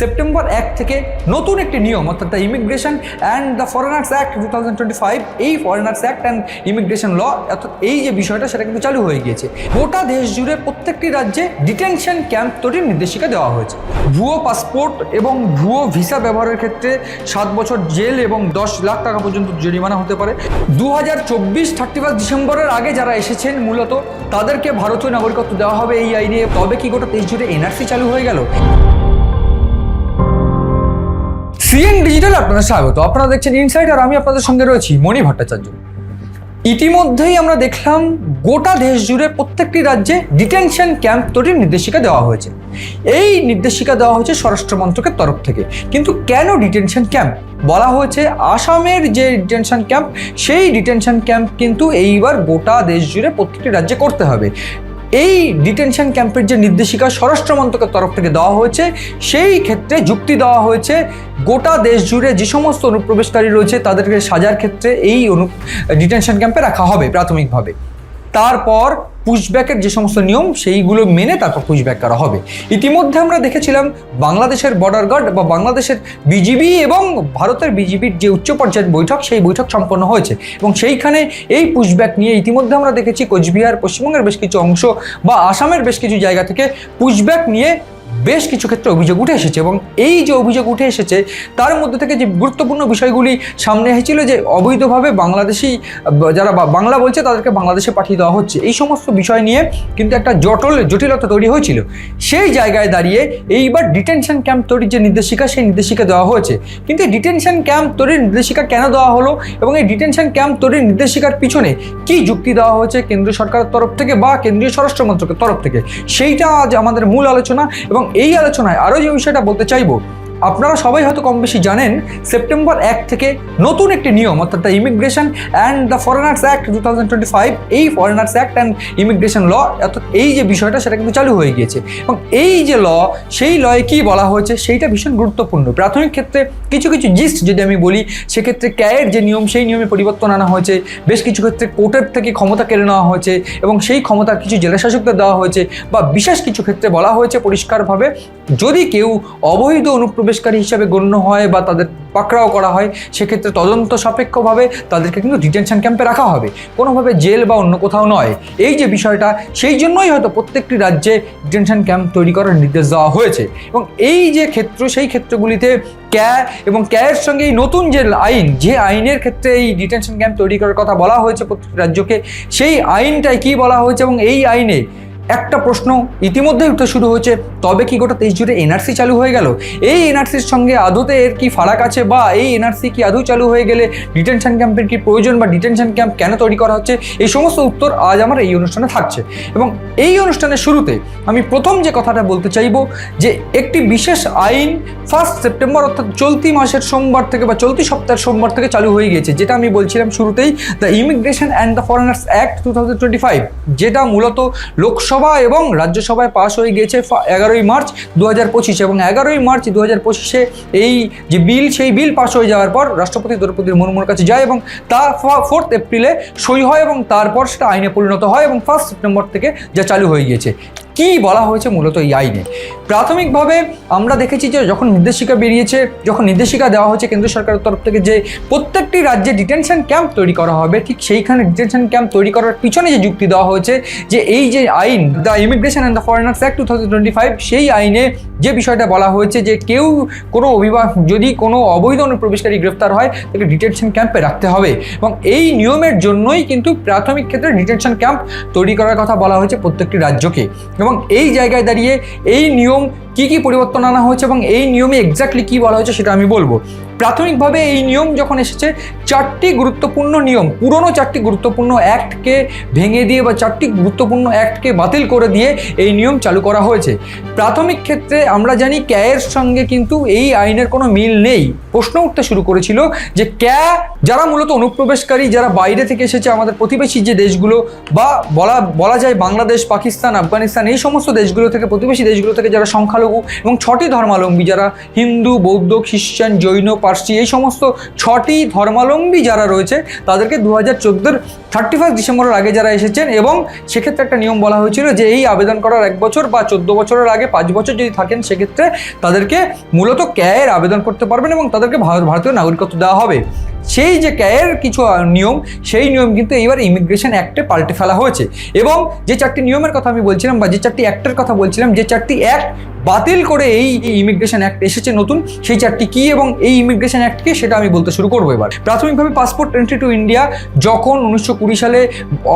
September এক থেকে নতুন একটি নিয়ম, অর্থাৎ the Immigration and the Foreigners Act two thousand twenty five এই Foreigners Act and Immigration law অর্থাৎ এই যে বিষয়টা সেটা কিন্তু চালু হয়ে গিয়েছে। গোটা দেশ জুড়ে প্রত্যেকটি রাজ্যে ডিটেনশন ক্যাম্প তৈরির নির্দেশিকা দেওয়া হয়েছে। ভুয়ো পাসপোর্ট এবং ভুয়ো ভিসা ব্যবহারের ক্ষেত্রে সাত বছর জেল এবং দশ লাখ টাকা পর্যন্ত জরিমানা হতে পারে। দু হাজার চব্বিশ থার্টি ফার্স্ট ডিসেম্বরের আগে যারা এসেছেন মূলত, তাদেরকে ভারতীয় নাগরিকত্ব দেওয়া হবে এই আইনে। তবে কি গোটা দেশ জুড়ে এনআরসি চালু হয়ে গেল? সিএন ডিজিটাল আপনাদের স্বাগত। আপনারা দেখছেন ইনসাইড আর আমি আপনাদের সঙ্গে রয়েছি মণি ভট্টাচার্য। ইতিমধ্যেই আমরা দেখলাম গোটা দেশ জুড়ে প্রত্যেকটি রাজ্যে ডিটেনশন ক্যাম্প তৈরির নির্দেশিকা দেওয়া হয়েছে। এই নির্দেশিকা দেওয়া হয়েছে স্বরাষ্ট্র মন্ত্রকের তরফ থেকে। কিন্তু কেন ডিটেনশন ক্যাম্প বলা হয়েছে আসামের যে ডিটেনশন ক্যাম্প সেই ডিটেনশন ক্যাম্প কিন্তু এইবার গোটা দেশ জুড়ে প্রত্যেকটি রাজ্যে করতে হবে। এই ডিটেনশন ক্যাম্পের যে নির্দেশিকা স্বরাষ্ট্র মন্ত্রকের তরফ থেকে দেওয়া হয়েছে, সেই ক্ষেত্রে যুক্তি দেওয়া হয়েছে, গোটা দেশ জুড়ে যে সমস্ত অনুপ্রবেশকারী রয়েছে, তাদেরকে সাজার ক্ষেত্রে এই অনু ডিটেনশন ক্যাম্পে রাখা হবে প্রাথমিকভাবে। তারপর পুশব্যাকের যে সমস্ত নিয়ম, সেইগুলো মেনে তারপর পুশব্যাক করা হবে। ইতিমধ্যে আমরা দেখেছিলাম বাংলাদেশের বর্ডার গার্ড বা বাংলাদেশের বিজিবি এবং ভারতের বিজিবির যে উচ্চ পর্যায়ের বৈঠক, সেই বৈঠক সম্পন্ন হয়েছে এবং সেইখানে এই পুশব্যাক নিয়ে ইতিমধ্যে আমরা দেখেছি কোচবিহার, পশ্চিমবঙ্গের বেশ কিছু অংশ বা আসামের বেশ কিছু জায়গা থেকে পুশব্যাক নিয়ে বেশ কিছু ক্ষেত্রে অভিযোগ উঠে এসেছে এবং এই যে অভিযোগ উঠে এসেছে, তার মধ্যে থেকে যে গুরুত্বপূর্ণ বিষয়গুলি সামনে এসেছিল যে অবৈধভাবে বাংলাদেশি, যারা বাংলা বলছে তাদেরকে বাংলাদেশে পাঠিয়ে দেওয়া হচ্ছে। এই সমস্ত বিষয় নিয়ে কিন্তু একটা জটল, জটিলতা তৈরি হয়েছিল। সেই জায়গায় দাঁড়িয়ে এইবার ডিটেনশন ক্যাম্প তৈরির যে নির্দেশিকা, সেই নির্দেশিকা দেওয়া হয়েছে। কিন্তু এই ডিটেনশন ক্যাম্প তৈরির নির্দেশিকা কেন দেওয়া হলো এবং এই ডিটেনশন ক্যাম্প তৈরির নির্দেশিকার পিছনে কি যুক্তি দেওয়া হয়েছে কেন্দ্রীয় সরকারের তরফ থেকে বা কেন্দ্রীয় স্বরাষ্ট্র মন্ত্রকের তরফ থেকে? সেইটা আজ আমাদের মূল আলোচনা এবং এই আলোচনায় আরও যে বিষয়টা বলতে চাইব আপনারা সবাই হয়তো কম বেশি জানেন, সেপ্টেম্বর এক থেকে নতুন একটি নিয়ম, অর্থাৎ the Immigration and the Foreigners Act two thousand twenty five, এই Foreigners Act and Immigration law, অর্থাৎ এই যে বিষয়টা সেটা কিন্তু চালু হয়ে গিয়েছে। এবং এই যে ল, সেই লয়ে কী বলা হয়েছে সেইটা ভীষণ গুরুত্বপূর্ণ। প্রাথমিক ক্ষেত্রে কিছু কিছু জিস্ট যদি আমি বলি, সেক্ষেত্রে ক্যায়ের যে নিয়ম, সেই নিয়মে পরিবর্তন আনা হয়েছে। বেশ কিছু ক্ষেত্রে কোর্টের থেকে ক্ষমতা কেড়ে নেওয়া হয়েছে এবং সেই ক্ষমতা কিছু জেলা শাসকদের দেওয়া হয়েছে বা বিশেষ কিছু ক্ষেত্রে বলা হয়েছে পরিষ্কারভাবে। যদি কেউ অবৈধ অনুপ্রবেশকারী হিসাবে গণ্য হয় বা তাদের পাকড়াও করা হয়, সেক্ষেত্রে তদন্ত সাপেক্ষভাবে তাদেরকে কিন্তু ডিটেনশন ক্যাম্পে রাখা হবে। কোনোভাবে জেল বা অন্য কোথাও নয়। এই যে বিষয়টা, সেই জন্যই হয়তো প্রত্যেকটি রাজ্যে ডিটেনশন ক্যাম্প তৈরি করার নির্দেশ দেওয়া হয়েছে। এবং এই যে ক্ষেত্র, সেই ক্ষেত্রগুলিতে ক্যা এবং ক্যায়ের সঙ্গে এই নতুন যে আইন, যে আইনের ক্ষেত্রে এই ডিটেনশন ক্যাম্প তৈরি করার কথা বলা হয়েছে প্রত্যেক রাজ্যকে, সেই আইনটাই কি বলা হয়েছে এবং এই আইনে একটা প্রশ্ন ইতিমধ্যেই উঠতে শুরু হয়েছে, তবে কি গোটা দেশ জুড়ে এনআরসি চালু হয়ে গেল? এই এনআরসির সঙ্গে আদতে এর কি ফারাক আছে বা এই এনআরসি কি আদৌ চালু হয়ে গেলে ডিটেনশন ক্যাম্পের কি প্রয়োজন বা ডিটেনশন ক্যাম্প কেন তৈরি করা হচ্ছে? এই সমস্ত উত্তর আজ আমার এই অনুষ্ঠানে থাকছে। এবং এই অনুষ্ঠানের শুরুতে আমি প্রথম যে কথাটা বলতে চাইব, যে একটি বিশেষ আইন ফার্স্ট সেপ্টেম্বর অর্থাৎ চলতি মাসের সোমবার থেকে বা চলতি সপ্তাহের সোমবার থেকে চালু হয়ে গিয়েছে, যেটা আমি বলছিলাম শুরুতেই the Immigration and the Foreigners Act two যেটা মূলত লোকসভা এবং রাজ্যসভায় পাশ হয়ে গিয়েছে এগারোই মার্চ দু এবং এগারোই মার্চ দু হাজার পঁচিশে এই যে বিল, সেই বিল পাশ হয়ে যাওয়ার পর রাষ্ট্রপতি দ্রৌপদী মুর্মুর কাছে যায় এবং তা ফোর্থ এপ্রিলে সই হয় এবং তারপর সেটা আইনে পরিণত হয় এবং ফার্স্ট সেপ্টেম্বর থেকে যা চালু হয়ে গিয়েছে। কি বলা হয়েছে মূলত এই আইনে। প্রাথমিকভাবে আমরা দেখেছি যে যখন নির্দেশিকা বেরিয়েছে, যখন নির্দেশিকা দেওয়া হয়েছে কেন্দ্র সরকারের তরফ থেকে যে প্রত্যেকটি রাজ্যে ডিটেনশন ক্যাম্প তৈরি করা হবে, ঠিক সেইখানে ডিটেনশন ক্যাম্প তৈরি করার পিছনে যে যুক্তি দেওয়া হয়েছে যে এই যে আইন, the Immigration and the Foreigners Act two thousand twenty five সেই আইনে যে বিষয়টা বলা হয়েছে যে কেউ কোনো অভিবাস, যদি কোনো অবৈধ অনুপ্রবেশকারী গ্রেফতার হয়, তাকে ডিটেনশন ক্যাম্পে রাখতে হবে। এবং এই নিয়মের জন্যই কিন্তু প্রাথমিক ক্ষেত্রে ডিটেনশন ক্যাম্প তৈরি করার কথা বলা হয়েছে প্রত্যেকটি রাজ্যকে। এবং এই জায়গায় দাঁড়িয়ে এই নিয়ম কি কি পরিবর্তন আনা হয়েছে এবং এই নিয়মে এক্স্যাক্টলি কি বলা হয়েছে সেটা আমি বলব। প্রাথমিকভাবে এই নিয়ম যখন এসেছে, চারটি গুরুত্বপূর্ণ নিয়ম, পুরনো চারটি গুরুত্বপূর্ণ অ্যাক্টকে ভেঙে দিয়ে বা চারটি গুরুত্বপূর্ণ অ্যাক্টকে বাতিল করে দিয়ে এই নিয়ম চালু করা হয়েছে। প্রাথমিক ক্ষেত্রে আমরা জানি ক্যায়ের সঙ্গে কিন্তু এই আইনের কোনো মিল নেই। প্রশ্ন উঠতে শুরু করেছিল যে ক্যা, যারা মূলত অনুপ্রবেশকারী, যারা বাইরে থেকে এসেছে আমাদের প্রতিবেশী যে দেশগুলো বা বলা বলা যায় বাংলাদেশ, পাকিস্তান, আফগানিস্তান, এই সমস্ত দেশগুলো থেকে, প্রতিবেশী দেশগুলো থেকে যারা সংখ্যালঘু এবং ছটি ধর্মাবলম্বী, যারা হিন্দু, বৌদ্ধ, খ্রিস্টান, জৈন পার্সি এই সমস্ত ছটি ধর্মালম্বী যারা রয়েছে, তাদেরকে দু হাজার চোদ্দোর থার্টি ফার্স্ট ডিসেম্বরের আগে যারা এসেছেন এবং সেক্ষেত্রে একটা নিয়ম বলা হয়েছিল যে এই আবেদন করার এক বছর বা চোদ্দ বছরের আগে পাঁচ বছর যদি থাকেন, সেক্ষেত্রে তাদেরকে মূলত ক্যায়ের আবেদন করতে পারবেন এবং তাদেরকে ভারত ভারতীয় নাগরিকত্ব দেওয়া হবে। সেই যে ক্যায়ের কিছু নিয়ম, সেই নিয়ম কিন্তু এইবার ইমিগ্রেশন অ্যাক্টে পাল্টে ফেলা হয়েছে। এবং যে চারটি নিয়মের কথা আমি বলছিলাম বা যে চারটি অ্যাক্টের কথা বলছিলাম, যে চারটি অ্যাক্ট বাতিল করে এই ইমিগ্রেশন অ্যাক্ট এসেছে নতুন, সেই চারটি কী এবং এই ইমিগ্রেশন অ্যাক্টকে সেটা আমি বলতে শুরু করব এবার। প্রাথমিকভাবে পাসপোর্ট এন্ট্রি টু ইন্ডিয়া যখন উনিশশো কুড়ি সালে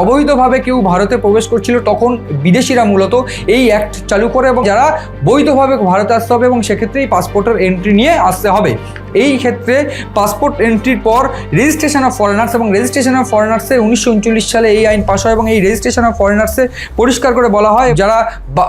অবৈধভাবে কেউ ভারতে প্রবেশ করছিল, তখন বিদেশিরা মূলত এই অ্যাক্ট চালু করে এবং যারা বৈধভাবে ভারতে আসতে হবে এবং সেক্ষেত্রে এই পাসপোর্টের এন্ট্রি নিয়ে আসতে হবে। এই ক্ষেত্রে পাসপোর্ট এন্ট্রির পর রেজিস্ট্রেশন অফ ফরেনার্স এবং রেজিস্ট্রেশন অফ ফরেনার্সে উনিশশো উনচল্লিশ সালে এই আইন পাশ হয় এবং এই রেজিস্ট্রেশন অফ ফরেনার্সে পরিষ্কার করে বলা হয় যারা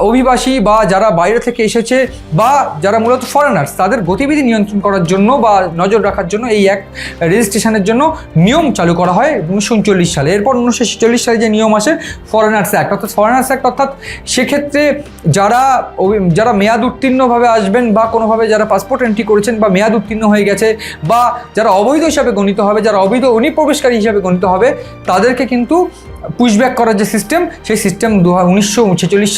অভিবাসী বা যারা বাইরে থেকে এসেছে বা যারা মূলত ফরেনার্স তাদের গতিবিধি নিয়ন্ত্রণ করার জন্য বা নজর রাখার জন্য এই এক রেজিস্ট্রেশনের জন্য নিয়ম চালু করা হয় উনিশশো উনচল্লিশ সালে। এরপর উনিশশো ছেচল্লিশ সালে যে নিয়ম আসে ফরেনার্স অ্যাক্ট অর্থাৎ ফরেনার্স অ্যাক্ট অর্থাৎ সেক্ষেত্রে যারা যারা মেয়াদ উত্তীর্ণভাবে আসবেন বা কোনোভাবে যারা পাসপোর্ট এন্ট্রি করেছেন বা মেয়াদ উত্তীর্ণ হয়ে গেছে বা যারা অবৈধ হিসাবে গণিত হবে, যারা অবৈধ অনুপ্রবেশকারী হিসাবে গণিত হবে, তাদেরকে কিন্তু পুশব্যাক করার যে সিস্টেম সেই সিস্টেম দু উনিশশো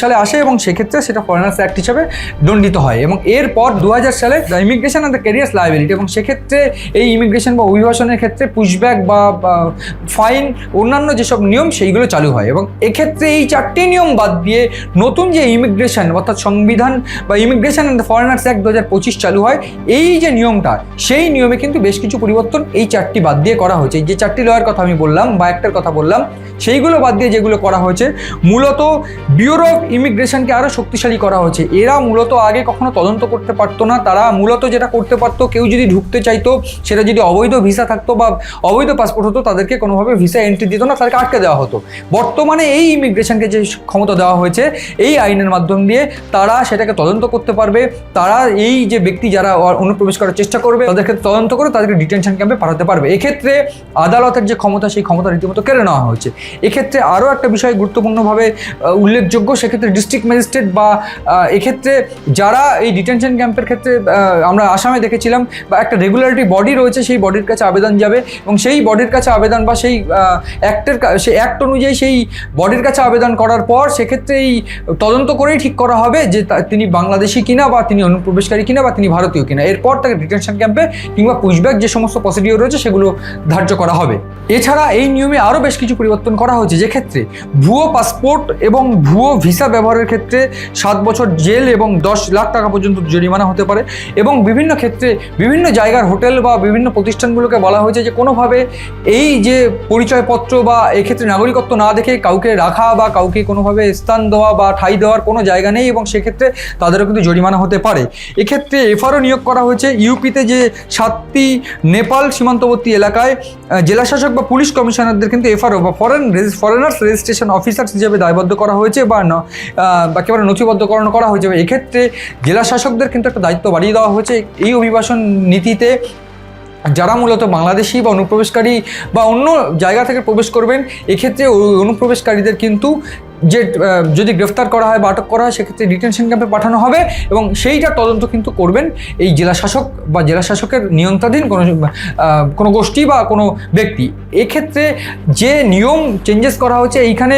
সালে আসে এবং সেক্ষেত্রে সেটা ফরেনার্স অ্যাক্ট হিসাবে দণ্ডিত হয় এবং এরপর দু হাজার সালে the Immigration and the Carriers Liability এবং সেক্ষেত্রে এই ইমিগ্রেশন বা অভিবাসনের ক্ষেত্রে পুশব্যাক বা ফাইন অন্যান্য যেসব নিয়ম সেইগুলো চালু হয় এবং এক্ষেত্রে এই চারটি নিয়ম বাদ দিয়ে নতুন যে ইমিগ্রেশন অর্থাৎ সংবিধান বা Immigration and the Foreigners Act দু হাজার পঁচিশ চালু হয়, এই যে নিয়মটা, সেই নিয়মে কিন্তু বেশ কিছু পরিবর্তন এই চারটি বাদ দিয়ে করা হয়েছে। যে চারটি লয়ের কথা আমি বললাম বা একটার কথা বললাম সেইগুলো বাদ দিয়ে যেগুলো করা হয়েছে, মূলত ব্যুরো অফ ইমিগ্রেশনকে আরও শক্তিশালী করা হয়েছে। এরা মূলত আগে কখনো তদন্ত করতে পারতো না, তারা মূলত যেটা করতে পারতো, কেউ যদি ঢুকতে চাইতো, সেটা যদি অবৈধ ভিসা থাকতো বা অবৈধ পাসপোর্ট হতো, তাদেরকে কোনোভাবে ভিসা এন্ট্রি দিত না, তাদেরকে আটকে দেওয়া হতো। বর্তমানে এই ইমিগ্রেশনকে যে ক্ষমতা দেওয়া হয়েছে, এই আইনের মাধ্যম দিয়ে তারা সেটাকে তদন্ত করতে পারবে। তারা এই যে ব্যক্তি যারা অনুপ্রবেশ করার চেষ্টা করবে, তাদেরকে তদন্ত করে তাদেরকে ডিটেনশন ক্যাম্পে পাঠাতে পারবে। এক্ষেত্রে আদালতের যে ক্ষমতা, সেই ক্ষমতা রীতিমতো কেড়ে নেওয়া হয়েছে। এক্ষেত্রে আরও একটা বিষয় গুরুত্বপূর্ণভাবে উল্লেখযোগ্য, সেক্ষেত্রে ডিস্ট্রিক্ট ম্যাজিস্ট্রেট বা এক্ষেত্রে যারা এই ডিটেনশন ক্যাম্পের ক্ষেত্রে আমরা আসামে দেখেছিলাম, বা একটা রেগুলারিটি বডি রয়েছে, সেই বডির কাছে আবেদন যাবে এবং সেই বডির কাছে আবেদন বা সেই অ্যাক্টের সেই অ্যাক্ট অনুযায়ী সেই বডির কাছে আবেদন করার পর সেক্ষেত্রে এই তদন্ত করেই ঠিক করা হবে যে তিনি বাংলাদেশি কিনা বা তিনি অনুপ্রবেশকারী কিনা বা তিনি ভারতীয় কিনা। এরপর তাকে ডিটেনশন ক্যাম্পে কিংবা পুশব্যাক যে সমস্ত প্রসিডিওর রয়েছে, সেগুলো ধার্য করা হবে। এছাড়া এই নিয়মে আরও বেশ কিছু পরিবর্তন করা হয়েছে যে ক্ষেত্রে ভুয়ো পাসপোর্ট এবং ভুয়ো ভিসা ব্যবহারের ক্ষেত্রে সাত বছর জেল এবং দশ লাখ টাকা পর্যন্ত জরিমানা হতে পারে এবং বিভিন্ন ক্ষেত্রে বিভিন্ন জায়গার হোটেল বা বিভিন্ন প্রতিষ্ঠানগুলোকে বলা হয়েছে যে কোনোভাবে এই যে পরিচয়পত্র বা এক্ষেত্রে নাগরিকত্ব না দেখে কাউকে রাখা বা কাউকে কোনোভাবে স্থান দেওয়া বা ঠাই দেওয়ার কোনো জায়গা নেই এবং সেক্ষেত্রে তাদেরও কিন্তু জরিমানা হতে পারে। এক্ষেত্রে এফআরও নিয়োগ করা হয়েছে ইউপিতে যে সাতটি নেপাল সীমান্তবর্তী এলাকায় জেলাশাসক বা পুলিশ কমিশনারদের কিন্তু এফআরও বা ফরেন ফরেনার্স, রেজিস্ট্রেশন অফিসার্স হিসেবে দায়বদ্ধ করা হয়েছে বা একেবারে নথিবদ্ধকরণ করা হয়েছে। এক্ষেত্রে জেলা শাসকদের কিন্তু একটা দায়িত্ব বাড়িয়ে দেওয়া হয়েছে। এই অভিবাসন নীতিতে যারা মূলত বাংলাদেশি বা অনুপ্রবেশকারী বা অন্য জায়গা থেকে প্রবেশ করবেন, এক্ষেত্রে অনুপ্রবেশকারীদের কিন্তু যে যদি গ্রেফতার করা হয় বা আটক করা হয়, সেক্ষেত্রে ডিটেনশন ক্যাম্পে পাঠানো হবে এবং সেইটা তদন্ত কিন্তু করবেন এই জেলা শাসক বা জেলা শাসকের নিয়ন্ত্রণাধীন কোনো কোনো গোষ্ঠী বা কোনো ব্যক্তি। এক্ষেত্রে যে নিয়ম চেঞ্জেস করা হয়েছে, এইখানে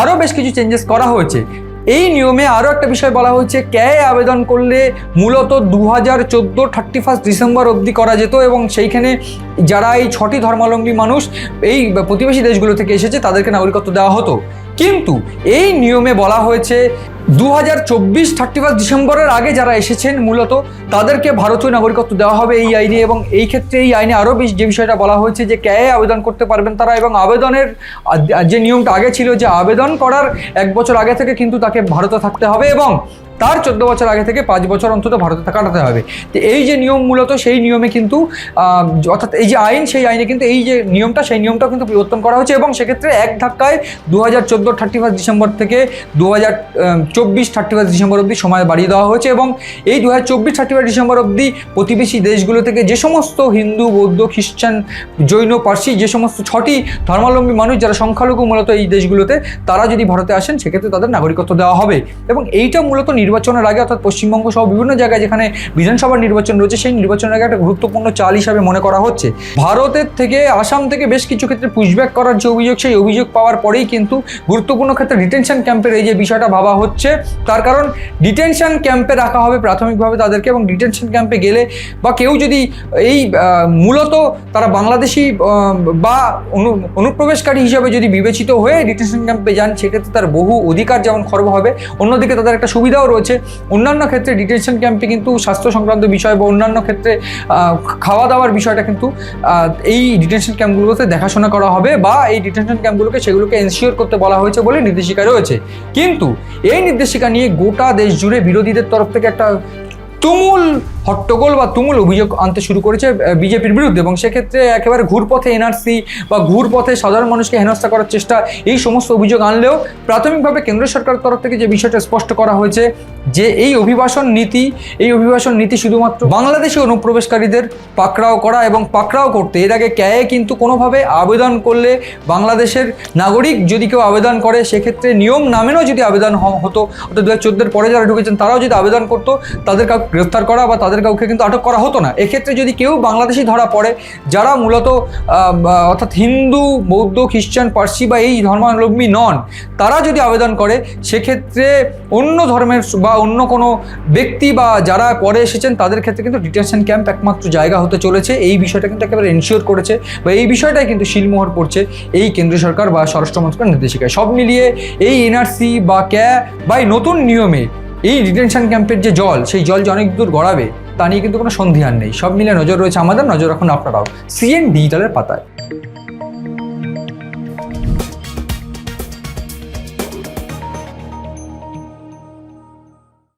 আরও বেশ কিছু চেঞ্জেস করা হয়েছে। এই নিয়মে আরও একটা বিষয় বলা হয়েছে, ক্যায়ে আবেদন করলে মূলত দু হাজার চোদ্দ থার্টি ফার্স্ট ডিসেম্বর অবধি করা যেত এবং সেইখানে যারা এই ছটি ধর্মাবলম্বী মানুষ এই প্রতিবেশী দেশগুলো থেকে এসেছে, তাদেরকে নাগরিকত্ব দেওয়া হতো। কিন্তু এই নিয়মে বলা হয়েছে দু হাজার চব্বিশ থার্টি ফার্স্ট ডিসেম্বরের আগে যারা এসেছেন মূলত তাদেরকে ভারতীয় নাগরিকত্ব দেওয়া হবে এই আইনে এবং এই ক্ষেত্রে এই আইনে আরও বেশি যে বিষয়টা বলা হয়েছে যে ক্যায়ে আবেদন করতে পারবেন তারা এবং আবেদনের যে নিয়মটা আগে ছিল যে আবেদন করার এক বছর আগে থেকে কিন্তু তাকে ভারতে থাকতে হবে এবং তার চোদ্দ বছর আগে থেকে পাঁচ বছর অন্তত ভারতে কাটাতে হবে। তো এই যে নিয়ম মূলত, সেই নিয়মে কিন্তু অর্থাৎ এই যে আইন, সেই আইনে কিন্তু এই যে নিয়মটা, সেই নিয়মটাও কিন্তু পরিবর্তন করা হয়েছে এবং সেক্ষেত্রে এক ধাক্কায় দু হাজার চোদ্দ থার্টি ফার্স্ট ডিসেম্বর থেকে দু হাজার চব্বিশ থার্টি ফার্স্ট ডিসেম্বর অবধি সময় বাড়িয়ে দেওয়া হয়েছে এবং এই দু হাজার চব্বিশ থার্টি ফার্স্ট ডিসেম্বর অবধি প্রতিবেশী দেশগুলো থেকে যে সমস্ত হিন্দু, বৌদ্ধ, খ্রিস্টান, জৈন, পার্সি যে সমস্ত ছটি ধর্মাবলম্বী মানুষ যারা সংখ্যালঘু মূলত এই দেশগুলোতে, তারা যদি ভারতে আসেন, সেক্ষেত্রে তাদের নাগরিকত্ব দেওয়া হবে। এবং এইটা মূলত নির্ভর নির্বাচনের আগে অর্থাৎ পশ্চিমবঙ্গ সহ বিভিন্ন জায়গায় যেখানে বিধানসভার নির্বাচন রয়েছে, সেই নির্বাচনের আগে একটা গুরুত্বপূর্ণ চাল হিসাবে মনে করা হচ্ছে। ভারতের থেকে আসাম থেকে বেশ কিছু ক্ষেত্রে পুশব্যাক করার যে অভিযোগ, সেই অভিযোগ পাওয়ার পরেই কিন্তু গুরুত্বপূর্ণ ক্ষেত্রে ডিটেনশন ক্যাম্পের এই যে বিষয়টা ভাবা হচ্ছে, তার কারণ ডিটেনশন ক্যাম্পে রাখা হবে প্রাথমিকভাবে তাদেরকে এবং ডিটেনশন ক্যাম্পে গেলে বা কেউ যদি এই মূলত তারা বাংলাদেশি বা অনু- অনুপ্রবেশকারী হিসাবে যদি বিবেচিত হয়ে ডিটেনশন ক্যাম্পে যান, সেক্ষেত্রে তার বহু অধিকার যেমন খর্ব হবে, অন্যদিকে তাদের একটা সুবিধাও রয়েছে। অন্যান্য ক্ষেত্রে ডিটেনশন ক্যাম্পে কিন্তু স্বাস্থ্য সংক্রান্ত বিষয় বা অন্যান্য ক্ষেত্রে খাওয়া দাওয়ার বিষয়টা কিন্তু এই ডিটেনশন ক্যাম্পগুলোতে দেখাশোনা করা হবে বা এই ডিটেনশন ক্যাম্পগুলোকে সেগুলোকে এনশিওর করতে বলা হয়েছে বলে নির্দেশিকা রয়েছে। কিন্তু এই নির্দেশিকা নিয়ে গোটা দেশ জুড়ে বিরোধীদের তরফ থেকে একটা তুমুল হট্টগোল বা তুমুল অভিযোগ আনতে শুরু করেছে বিজেপির বিরুদ্ধে এবং সেক্ষেত্রে একেবারে ঘুর পথে এনআরসি বা ঘুর পথে সাধারণ মানুষকে হেনস্থা করার চেষ্টা, এই সমস্ত অভিযোগ আনলেও প্রাথমিকভাবে কেন্দ্র সরকারের তরফ থেকে যে বিষয়টা স্পষ্ট করা হয়েছে যে এই অভিবাসন নীতি, এই অভিবাসন নীতি শুধুমাত্র বাংলাদেশি অনুপ্রবেশকারীদের পাকড়াও করা এবং পাকড়াও করতে, এর আগে ক্যায়ে কিন্তু কোনোভাবে আবেদন করলে বাংলাদেশের নাগরিক যদি কেউ আবেদন করে, সেক্ষেত্রে নিয়ম না মেনেও যদি আবেদন হতো, অর্থাৎ দু হাজার পরে যারা ঢুকেছেন, তারাও যদি আবেদন করতো, তাদের কাউকে গ্রেফতার করা বা তাদের কাউকে কিন্তু আটক করা হতো না। এক্ষেত্রে যদি কেউ বাংলাদেশি ধরা পড়ে, যারা মূলত অর্থাৎ হিন্দু, বৌদ্ধ, খ্রিস্টান, পার্সি বা এই ধর্মাবলম্বী নন, তারা যদি আবেদন করে, সেক্ষেত্রে অন্য ধর্মের বা অন্য কোনো ব্যক্তি বা যারা পরে এসেছেন, তাদের ক্ষেত্রে কিন্তু ডিটেনশন ক্যাম্প একমাত্র জায়গা হতে চলেছে। এই বিষয়টা কিন্তু একেবারে এনশিওর করেছে বা এই বিষয়টাই কিন্তু শিলমোহর পড়ছে এই কেন্দ্র সরকার বা স্বরাষ্ট্র মন্ত্রকের নির্দেশিকায়। সব মিলিয়ে এই এনআরসি বা ক্যা বা এই নতুন নিয়মে এই ডিটেনশন ক্যাম্পের যে জল, সেই জল যে অনেক দূর গড়াবে, তা নিয়ে কিন্তু কোনো সন্ধিহান নেই। সব মিলিয়ে নজর রয়েছে আমাদের, নজর রাখুন আপনারাও। সিএন ডিজিটালের পাতায়।